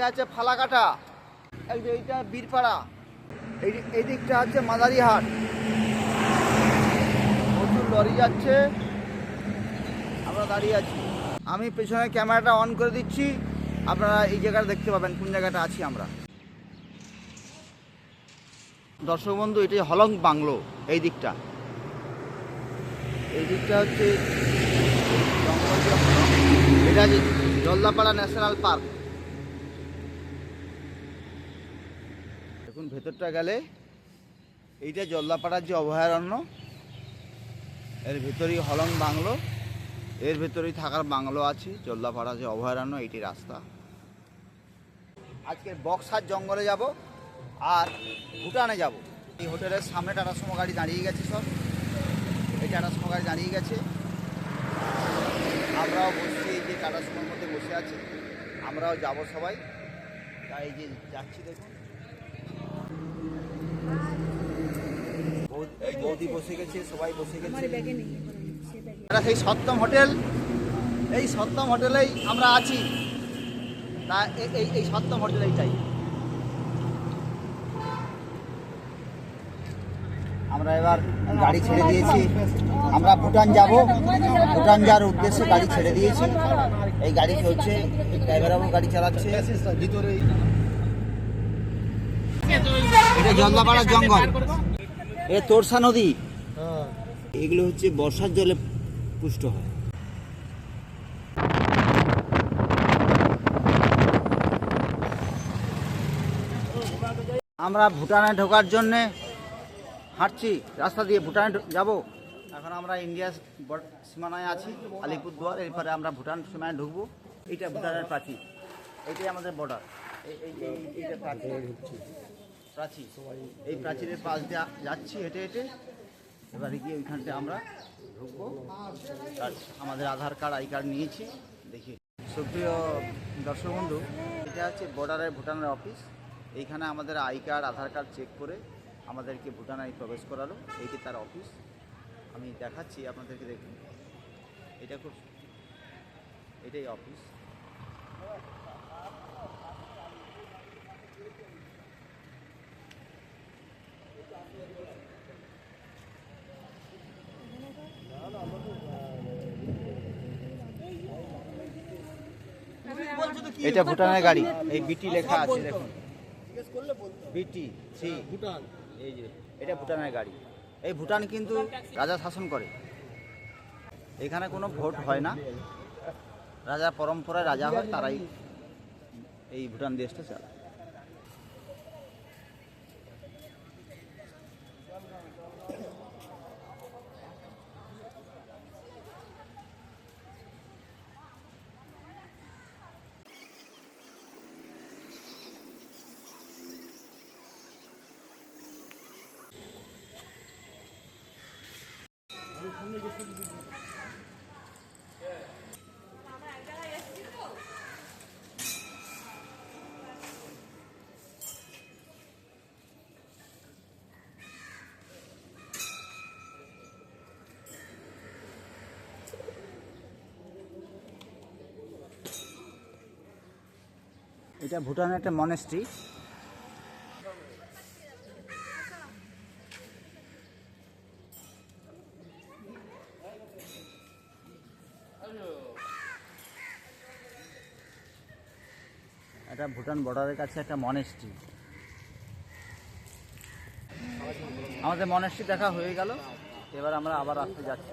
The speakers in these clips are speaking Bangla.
এইটা আছে ফালাকাটা। এইটা বীরপাড়া। এই এই দিকটা হচ্ছে মাদারিহাট। প্রচুর লরি যাচ্ছে। আমরা দাঁড়িয়ে আছি। আমি পেছনে ক্যামেরাটা অন করে দিচ্ছি। আপনারা এই জায়গাটা দেখতে পাবেন, কোন জায়গাটা আছি আমরা। দর্শক বন্ধু, এটি হলং বাংলো, এই দিকটা। এই দিকটা হচ্ছে। এটা হচ্ছে জলদাপাড়া ন্যাশনাল পার্ক। ভেতরটা গেলে এইটা জলদাপাড়ার যে অভয়ারণ্য, এর ভেতরেই হলং বাংলো, এর ভেতরেই থাকার বাংলো আছে জলদাপাড়া যে অভয়ারণ্য, এইটি রাস্তা। আজকে বক্সার জঙ্গলে যাব আর ভুটানে যাব। এই হোটেলের সামনে টাটা সুমো গাড়ি দাঁড়িয়ে গেছে সব। এই টাটা সুমো গাড়ি দাঁড়িয়ে গেছে। আমরাও বসছি এই যে টাটা সুমোর মধ্যে বসে আছি। আমরাও যাব সবাই। তাই যে যাচ্ছি দেখুন বৌ- এই বৌদি বসে গেছে সবাই বসে গেছে। এটা সেই সপ্তম হোটেল। এই সপ্তম হোটেলেই আমরা আছি। তা এই এই সপ্তম হোটেল এইটাই। আমরা এবার গাড়ি ছেড়ে দিয়েছি। আমরা ভুটান যাব। ভুটান যাওয়ার উদ্দেশ্যে গাড়ি ছেড়ে দিয়েছি। এই গাড়ি চলছে। ড্রাইভার বাবু গাড়ি চালাচ্ছে। এটা জলদাপাড়ার জঙ্গল। এটা তোরসা নদী। এগুলো হচ্ছে বর্ষার জলে পুষ্ট হয়। আমরা ভুটানে ঢোকার জন্যে হাঁটছি রাস্তা দিয়ে ভুটানে যাব। এখন আমরা ইন্ডিয়া সীমানায় আছি আলিপুরদুয়ার এরপরে আমরা ভুটান সীমানায় ঢুকবো। এইটা ভুটানের প্রাচীর। এইটাই আমাদের বর্ডার এই এই এই- এইটা প্রাচীর। প্রাচীর। এই প্রাচীরের পাশ দিয়ে যাচ্ছি হেঁটে হেঁটে। এবারে গিয়ে ওইখানটা আমরা ঢুকবো। আর আমাদের আধার কার্ড, আই কার্ড নিয়েছি। দেখি। সুপ্রিয় দর্শক বন্ধু, এটা হচ্ছে বর্ডারের ভুটানের অফিস। এইখানে আমাদের I card, Aadhaar card check করে আমাদেরকে ভুটানে প্রবেশ করালো। এইটি তার অফিস। আমি দেখাচ্ছি আপনাদেরকে দেখুন। এটা খুব এটাই অফিস। এটা ভুটানের গাড়ি। এই বিটি লেখা আছে দেখুন। বিটি সি। ভুটান। এই যে এটা ভুটানের গাড়ি। এই ভুটান কিন্তু রাজা শাসন করে। এখানে কোনো ভোট হয় না। রাজা পরম্পরায় রাজা হয় তারাই এই ভুটান দেশটা চালায়। এটা ভুটানের একটা মনেস্ট্রি এটা ভুটান বর্ডারের কাছে একটা মনেস্ট্রি আমাদের মনেস্ট্রি দেখা হয়ে গেল। এবার আমরা আবার আসতে যাচ্ছি।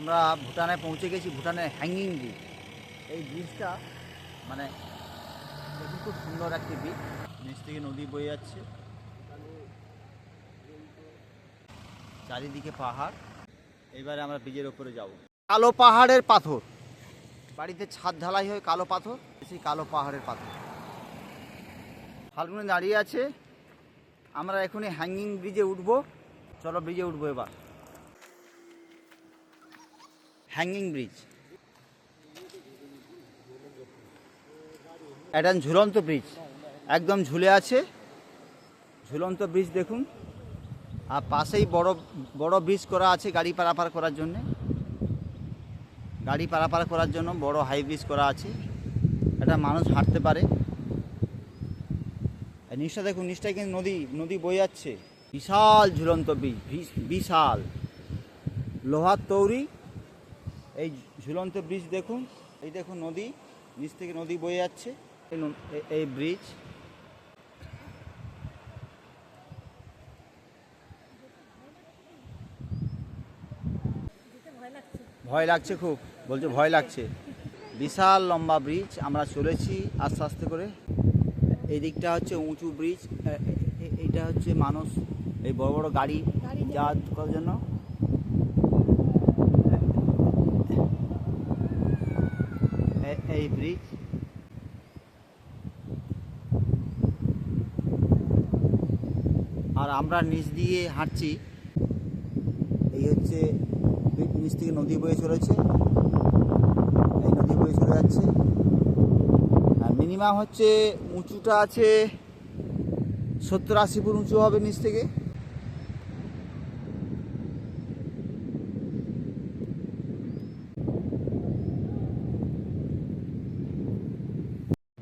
আমরা ভুটানে পৌঁছে গেছি ভুটানের হ্যাঙ্গিং ব্রিজ এই ব্রিজটা মানে দেখুন খুব সুন্দর একটি ব্রিজ নিচ থেকে নদী বয়ে যাচ্ছে। চারিদিকে পাহাড়। এবারে আমরা ব্রিজের ওপরে যাব। কালো পাহাড়ের পাথর। বাড়িতে ছাদ ঢালাই হয় কালো পাথর সেই কালো পাহাড়ের পাথর। ফাল্গুনে দাঁড়িয়ে আছে। আমরা এখনই হ্যাঙ্গিং ব্রিজে উঠবো। চলো ব্রিজে উঠবো এবার। হ্যাঙ্গিং ব্রিজ এটা ঝুলন্ত ব্রিজ একদম ঝুলে আছে। ঝুলন্ত ব্রিজ দেখুন। আর পাশেই বড় বড় ব্রিজ করা আছে গাড়ি পারাপার করার জন্য। গাড়ি পারাপার করার জন্য বড় হাই ব্রিজ করা আছে। এটা মানুষ হাঁটতে পারে। নিচটা দেখুন নিচটায় কিন্তু নদী নদী বয়ে যাচ্ছে। বিশাল ঝুলন্ত ব্রিজ বিশ- বিশাল। লোহার তৈরি। এই ঝুলন্ত ব্রিজ দেখুন এই দেখুন নদী নিচ থেকে নদী বয়ে যাচ্ছে এই ব্রিজ। ভয় লাগছে খুব বলছে ভয় লাগছে। বিশাল লম্বা ব্রিজ আমরা চলেছি আস্তে আস্তে করে। এই দিকটা হচ্ছে উঁচু ব্রিজ এইটা হচ্ছে মানুষ এই বড় বড় গাড়ি গাড়ি যাওয়ার জন্য এ- এই ব্রিজ। আর আমরা নিচ দিয়ে হাঁটছি। এই হচ্ছে নিচ থেকে নদী বয়ে চলেছে। এই নদী বয়ে চলে যাচ্ছে। আর মিনিমাম হচ্ছে উঁচুটা আছে সত্তর আশি ফুট উঁচু হবে নিচ থেকে।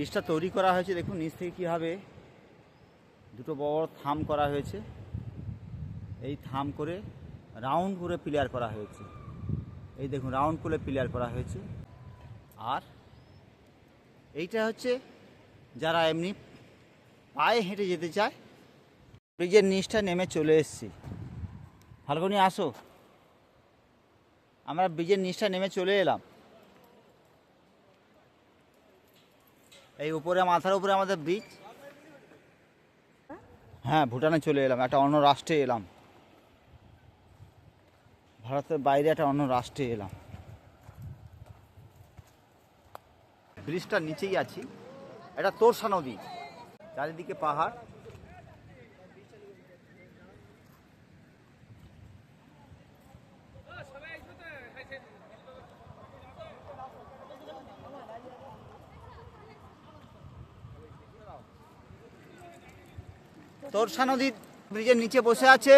ব্রিজটা তৈরি করা হয়েছে, দেখুন নিচ থেকে কীভাবে দুটো বড় থাম করা হয়েছে। এই থাম করে রাউন্ড করে প্লেয়ার করা হয়েছে। এই দেখুন, রাউন্ড করে প্লেয়ার করা হয়েছে। আর এইটা হচ্ছে যারা এমনি পায়ে হেঁটে যেতে চায়, ব্রিজের নিচটা নেমে চলে এসেছি। ফাল্গুনি, আসো। আমরা ব্রিজের নিচটা নেমে চলে এলাম। এই উপরে, মাথার উপরে আমাদের ব্রিজ হ্যাঁ ভুটানে চলে এলাম, একটা অন্য রাষ্ট্রে এলাম। ভারতের বাইরে একটা অন্য রাষ্ট্রে এলাম। ব্রিজটার নিচেই আছি। এটা তোরসা নদী, চারিদিকে পাহাড়। তোরসা নদী ব্রিজের নিচে বসে আছে।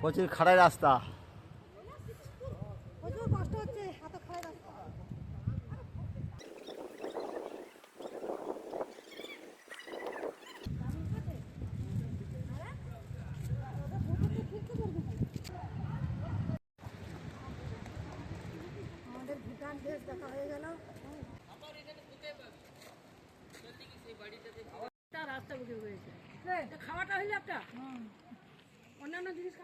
প্রচুর খাড়াই রাস্তা প্রচুর কষ্ট হচ্ছে এত খারাপ রাস্তা আমাদের ভুটান দেশ দেখা হয়ে গেল একটা রাস্তা বুঝে হয়েছে খাওয়াটা হইলে একটা অন্যান্য জিনিস খাওয়ার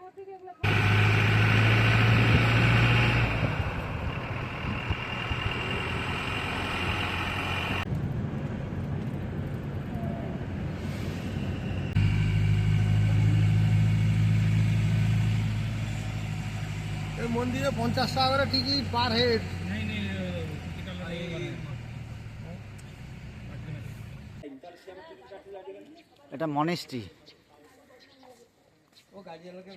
থেকে এগুলো খাওয়া এই মন্দিরে পঞ্চাশ টাকা করে টিকিট পার হেড। এটা মনেস্ট্রি। कार्यालय के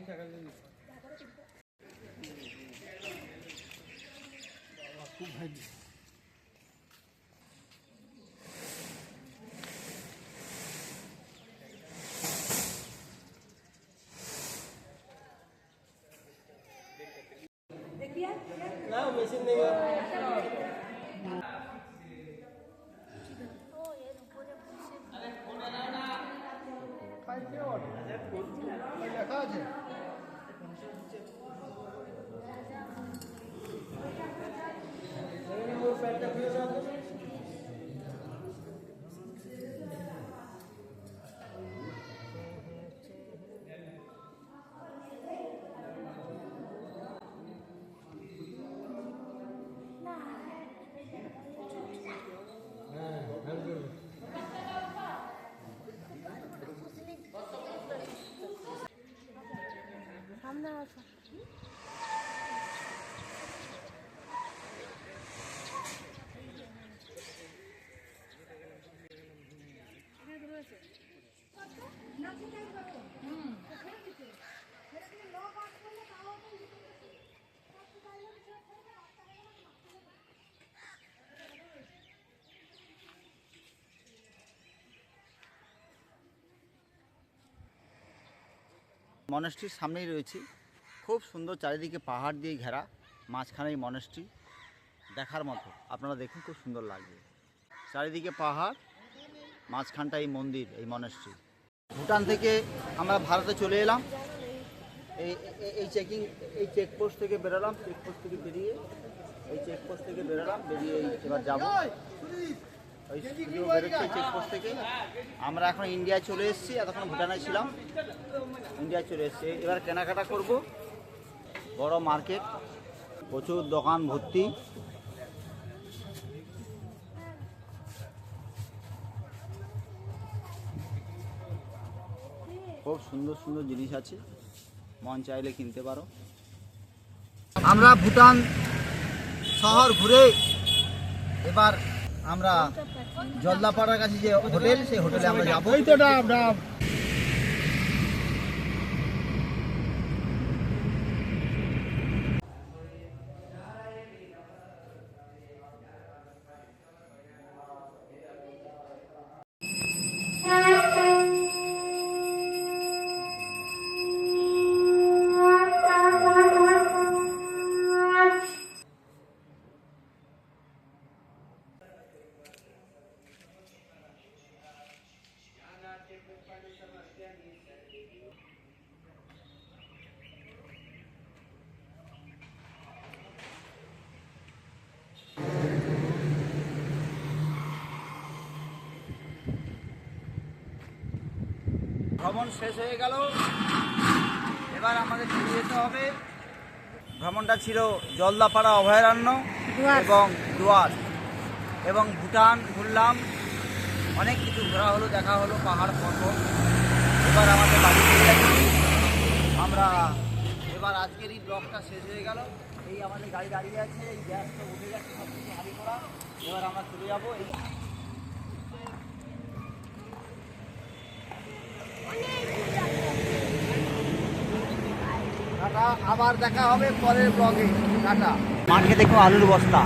那각을嗯. মনেস্ট্রির সামনেই রয়েছে। খুব সুন্দর চারিদিকে পাহাড় দিয়ে ঘেরা মাঝখানে এই মনেস্ট্রি দেখার মতো। আপনারা দেখুন খুব সুন্দর লাগবে চারিদিকে পাহাড়, মাঝখানটা এই মন্দির, এই মনেস্ট্রি ভুটান থেকে আমরা ভারতে চলে এলাম। এই- এই চেকিং এই চেকপোস্ট থেকে বেরোলাম। চেকপোস্ট থেকে বেরিয়ে, এই চেকপোস্ট থেকে বেরোলাম। বেরিয়ে এবার যাব। থেকে। আমরা এখন ইন্ডিয়ায় চলে এসেছি, এতক্ষণ ভুটানে ছিলাম। ইন্ডিয়ায় চলে এসেছি। এবার কেনাকাটা করব। বড় মার্কেট প্রচুর দোকান ভর্তি। খুব সুন্দর সুন্দর জিনিস আছে। মন চাইলে কিনতে পারো। আমরা ভুটান শহর ঘুরে এবার আমরা জলদাপাড়ার কাছে যে হোটেল সেই হোটেলে আমরা যাব। ভ্রমণ শেষ হয়ে গেল। এবার আমাদের ফিরে যেতে হবে। ভ্রমণটা ছিল জলদাপাড়া অভয়ারণ্য এবং দুয়ার। এবং ভুটান ঘুরলাম। অনেক কিছু ঘোরা হলো দেখা হলো পাহাড় পর্বত। এবার আমাদের বাড়ি আমরা এবার আজকের এই ব্লগটা শেষ হয়ে গেল। এই আমাদের গাড়ি দাঁড়িয়ে আছে এই গ্যাসটা উঠে যাচ্ছে সব কিছু হারি করা এবার আমরা চলে যাব এই আবার দেখা হবে পরের ব্লগে টাটা। মাঠে দেখো আলুর বস্তা।